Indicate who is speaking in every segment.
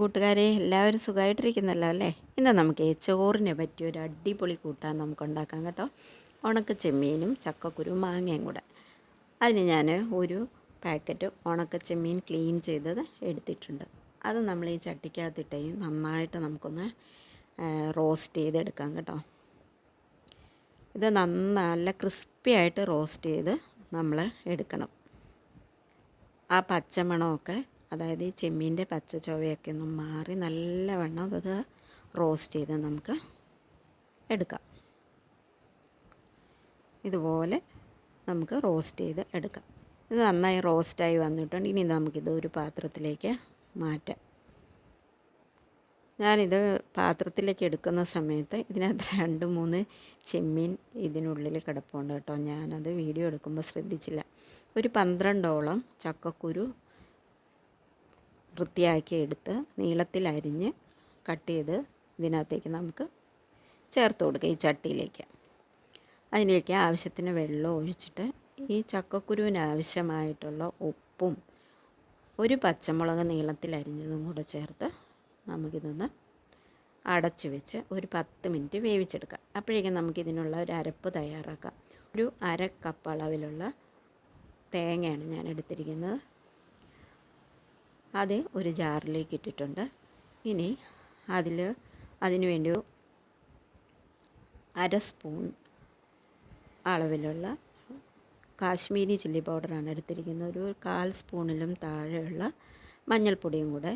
Speaker 1: കൂട്ടുകാരെ എല്ലാവരും സുഖമായിട്ടിരിക്കുന്നല്ലോ അല്ലേ? ഇന്ന് നമുക്ക് ചോറിന് പറ്റിയ ഒരു അടിപൊളി കൂട്ടാൻ നമുക്ക് ഉണ്ടാക്കാം കേട്ടോ. ഉണക്ക ചെമ്മീനും ചക്കക്കുരു മാങ്ങയും കൂടെ. അതിന് ഞാൻ ഒരു പാക്കറ്റ് ഉണക്ക ചെമ്മീൻ ക്ലീൻ ചെയ്തത് എടുത്തിട്ടുണ്ട്. അത് നമ്മൾ ഈ ചട്ടിക്കകത്തിട്ടേ നന്നായിട്ട് നമുക്കൊന്ന് റോസ്റ്റ് ചെയ്തെടുക്കാം കേട്ടോ. ഇത് നന്ന നല്ല ക്രിസ്പി ആയിട്ട് റോസ്റ്റ് ചെയ്ത് നമ്മൾ എടുക്കണം. ആ പച്ചമണമൊക്കെ അതായത് ഈ ചെമ്മീന്റെ പച്ച ചൊവയൊക്കെ ഒന്ന് മാറി നല്ലവണ്ണം അത് റോസ്റ്റ് ചെയ്ത് നമുക്ക് എടുക്കാം. ഇതുപോലെ നമുക്ക് റോസ്റ്റ് ചെയ്ത് എടുക്കാം. ഇത് നന്നായി റോസ്റ്റായി വന്നിട്ടുണ്ട്. ഇനി നമുക്കിത് ഒരു പാത്രത്തിലേക്ക് മാറ്റാം. ഞാനിത് പാത്രത്തിലേക്ക് എടുക്കുന്ന സമയത്ത് ഇതിനകത്ത് രണ്ട് മൂന്ന് ചെമ്മീൻ ഇതിനുള്ളിൽ കിടപ്പുണ്ട് കേട്ടോ. ഞാനത് വീഡിയോ എടുക്കുമ്പോൾ ശ്രദ്ധിച്ചില്ല. ഒരു പന്ത്രണ്ടോളം ചക്കക്കുരു വൃത്തിയാക്കി എടുത്ത് നീളത്തിൽ അരിഞ്ഞ് കട്ട് ചെയ്ത് ഇതിനകത്തേക്ക് നമുക്ക് ചേർത്ത് കൊടുക്കുക ഈ ചട്ടിയിലേക്ക്. അതിലേക്ക് ആവശ്യത്തിന് വെള്ളം ഒഴിച്ചിട്ട് ഈ ചക്കക്കുരുവിന് ആവശ്യമായിട്ടുള്ള ഉപ്പും ഒരു പച്ചമുളക് നീളത്തിൽ അരിഞ്ഞതും കൂടെ ചേർത്ത് നമുക്കിതൊന്ന് അടച്ച് വെച്ച് ഒരു പത്ത് മിനിറ്റ് വേവിച്ചെടുക്കാം. അപ്പോഴേക്കും നമുക്കിതിനുള്ള ഒരു അരപ്പ് തയ്യാറാക്കാം. ഒരു അര കപ്പ് അളവിലുള്ള തേങ്ങയാണ് ഞാൻ എടുത്തിരിക്കുന്നത്. അത് ഒരു ജാറിലേക്ക് ഇട്ടിട്ടുണ്ട്. ഇനി അതിൽ അതിന് വേണ്ടി അര സ്പൂൺ അളവിലുള്ള കാശ്മീരി ചില്ലി പൗഡറാണ് എടുത്തിരിക്കുന്നത്. ഒരു കാൽ സ്പൂണിലും താഴെയുള്ള മഞ്ഞൾപ്പൊടിയും കൂടെ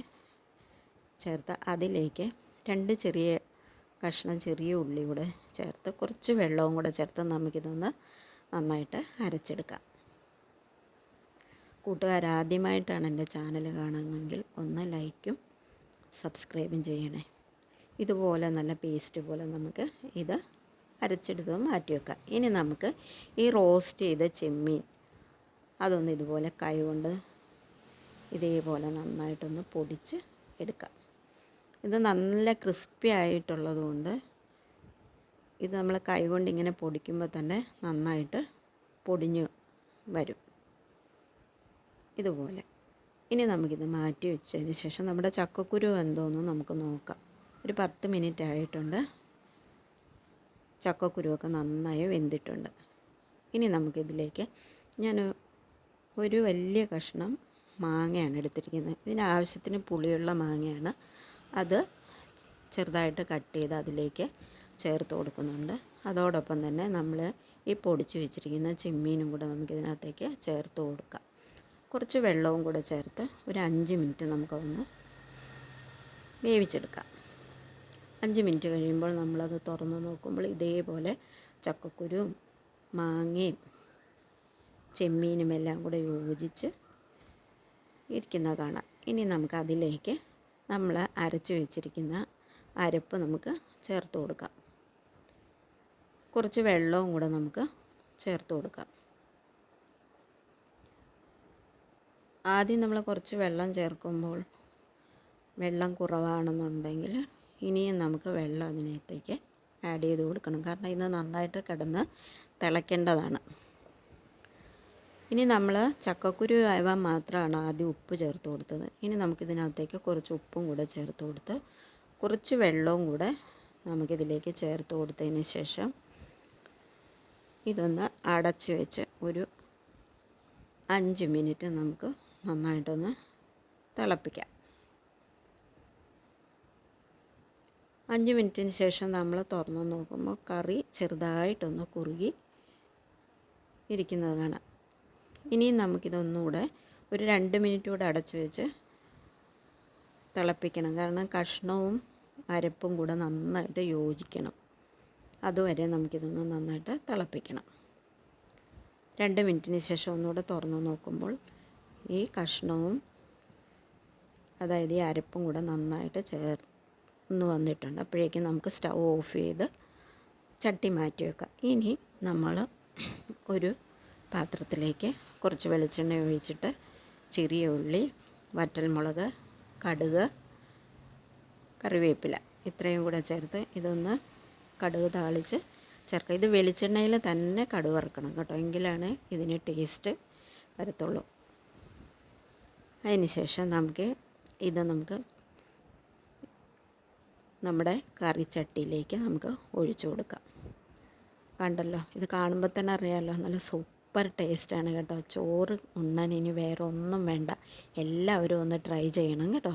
Speaker 1: ചേർത്ത് അതിലേക്ക് രണ്ട് ചെറിയ കഷ്ണം ചെറിയ ഉള്ളി കൂടെ ചേർത്ത് കുറച്ച് വെള്ളവും കൂടെ ചേർത്ത് നമുക്കിതൊന്ന് നന്നായിട്ട് അരച്ചെടുക്കാം. കൂട്ടുകാരാദ്യമായിട്ടാണ് എന്റെ ചാനൽ കാണുന്നതെങ്കിൽ ഒന്ന് ലൈക്കും സബ്സ്ക്രൈബും ചെയ്യണേ. ഇതുപോലെ നല്ല പേസ്റ്റ് പോലെ നമുക്ക് ഇത് അരച്ചെടുത്ത് മാറ്റി വെക്കാം. ഇനി നമുക്ക് ഈ റോസ്റ്റ് ചെയ്ത ചെമ്മീൻ അതൊന്ന് ഇതുപോലെ കൈ കൊണ്ട് ഇതേപോലെ നന്നായിട്ടൊന്ന് പൊടിച്ച് എടുക്കാം. ഇത് നല്ല ക്രിസ്പി ആയിട്ടുള്ളതുകൊണ്ട് ഇത് നമ്മൾ കൈ കൊണ്ട് ഇങ്ങനെ പൊടിക്കുമ്പോൾ തന്നെ നന്നായിട്ട് പൊടിഞ്ഞ് വരും. ഇതുപോലെ. ഇനി നമുക്കിത് മാറ്റി വെച്ചതിന് ശേഷം നമ്മുടെ ചക്കക്കുരു എന്തോന്ന് നമുക്ക് നോക്കാം. ഒരു പത്ത് മിനിറ്റ് ആയിട്ടുണ്ട്. ചക്കക്കുരുവൊക്കെ നന്നായി വെന്തിട്ടുണ്ട്. ഇനി നമുക്കിതിലേക്ക് ഞാൻ ഒരു വലിയ കഷ്ണം മാങ്ങയാണ് എടുത്തിരിക്കുന്നത്. ഇതിന് ആവശ്യത്തിന് പുളിയുള്ള മാങ്ങയാണ്. അത് ചെറുതായിട്ട് കട്ട് ചെയ്ത് അതിലേക്ക് ചേർത്ത് കൊടുക്കുന്നുണ്ട്. അതോടൊപ്പം തന്നെ നമ്മൾ ഈ പൊടിച്ച് വെച്ചിരിക്കുന്ന ചെമ്മീനും കൂടെ നമുക്കിതിനകത്തേക്ക് ചേർത്ത് കൊടുക്കാം. കുറച്ച് വെള്ളവും കൂടെ ചേർത്ത് ഒരു അഞ്ച് മിനിറ്റ് നമുക്കതൊന്ന് വേവിച്ചെടുക്കാം. അഞ്ച് മിനിറ്റ് കഴിയുമ്പോൾ നമ്മളത് തുറന്ന് നോക്കുമ്പോൾ ഇതേപോലെ ചക്കക്കുരുവും മാങ്ങയും ചെമ്മീനും എല്ലാം കൂടെ യോജിച്ച് ഇരിക്കുന്ന കാണാം. ഇനി നമുക്ക് അതിലേക്ക് നമ്മൾ അരച്ച് വെച്ചിരിക്കുന്ന അരപ്പ് നമുക്ക് ചേർത്ത് കൊടുക്കാം. കുറച്ച് വെള്ളവും കൂടെ നമുക്ക് ചേർത്ത് കൊടുക്കാം. ആദ്യം നമ്മൾ കുറച്ച് വെള്ളം ചേർക്കുമ്പോൾ വെള്ളം കുറവാണെന്നുണ്ടെങ്കിൽ ഇനിയും നമുക്ക് വെള്ളം അതിനകത്തേക്ക് ആഡ് ചെയ്ത് കൊടുക്കണം. കാരണം ഇത് നന്നായിട്ട് കിടന്ന് തിളയ്ക്കേണ്ടതാണ്. ഇനി നമ്മൾ ചക്കക്കുരു ആയവ മാത്രമാണ് ആദ്യം ഉപ്പ് ചേർത്ത് കൊടുത്തത്. ഇനി നമുക്കിതിനകത്തേക്ക് കുറച്ച് ഉപ്പും കൂടെ ചേർത്ത് കൊടുത്ത് കുറച്ച് വെള്ളവും കൂടെ നമുക്കിതിലേക്ക് ചേർത്ത് കൊടുത്തതിന് ശേഷം ഇതൊന്ന് അടച്ച് വെച്ച് ഒരു അഞ്ച് മിനിറ്റ് നമുക്ക് നന്നായിട്ടൊന്ന് തിളപ്പിക്കാം. അഞ്ച് മിനിറ്റിന് ശേഷം നമ്മൾ തുറന്ന് നോക്കുമ്പോൾ കറി ചെറുതായിട്ടൊന്ന് കുറുകി ഇരിക്കുന്നത് കാണാം. ഇനിയും നമുക്കിതൊന്നുകൂടെ ഒരു രണ്ട് മിനിറ്റ് കൂടെ അടച്ചു വെച്ച് തിളപ്പിക്കണം. കാരണം കഷ്ണവും അരപ്പും കൂടെ നന്നായിട്ട് യോജിക്കണം. അതുവരെ നമുക്കിതൊന്ന് നന്നായിട്ട് തിളപ്പിക്കണം. രണ്ട് മിനിറ്റിന് ശേഷം ഒന്നുകൂടെ തുറന്ന് നോക്കുമ്പോൾ ഈ കഷ്ണവും അതായത് ഈ അരപ്പും കൂടെ നന്നായിട്ട് ചേർന്ന് വന്നിട്ടുണ്ട്. അപ്പോഴേക്കും നമുക്ക് സ്റ്റൗ ഓഫ് ചെയ്ത് ചട്ടി മാറ്റി വെക്കാം. ഇനി നമ്മൾ ഒരു പാത്രത്തിലേക്ക് കുറച്ച് വെളിച്ചെണ്ണ ഒഴിച്ചിട്ട് ചെറിയ ഉള്ളി വറ്റൽമുളക് കടുക് കറിവേപ്പില ഇത്രയും കൂടെ ചേർത്ത് ഇതൊന്ന് കടുക് താളിച്ച് ചേർക്കുക ഇത് വെളിച്ചെണ്ണയിൽ തന്നെ കടുവറക്കണം കേട്ടോ. എങ്കിലാണ് ഇതിന് ടേസ്റ്റ് വരത്തുള്ളൂ. അതിന് ശേഷം നമുക്ക് ഇത് നമുക്ക് നമ്മുടെ കറിച്ചട്ടിയിലേക്ക് നമുക്ക് ഒഴിച്ചു കൊടുക്കാം. കണ്ടല്ലോ? ഇത് കാണുമ്പോൾ തന്നെ അറിയാമല്ലോ നല്ല സൂപ്പർ ടേസ്റ്റാണ് കേട്ടോ. ചോറ് ഉണ്ണാൻ ഇനി വേറെ ഒന്നും വേണ്ട. എല്ലാവരും ഒന്ന് ട്രൈ ചെയ്യണം കേട്ടോ.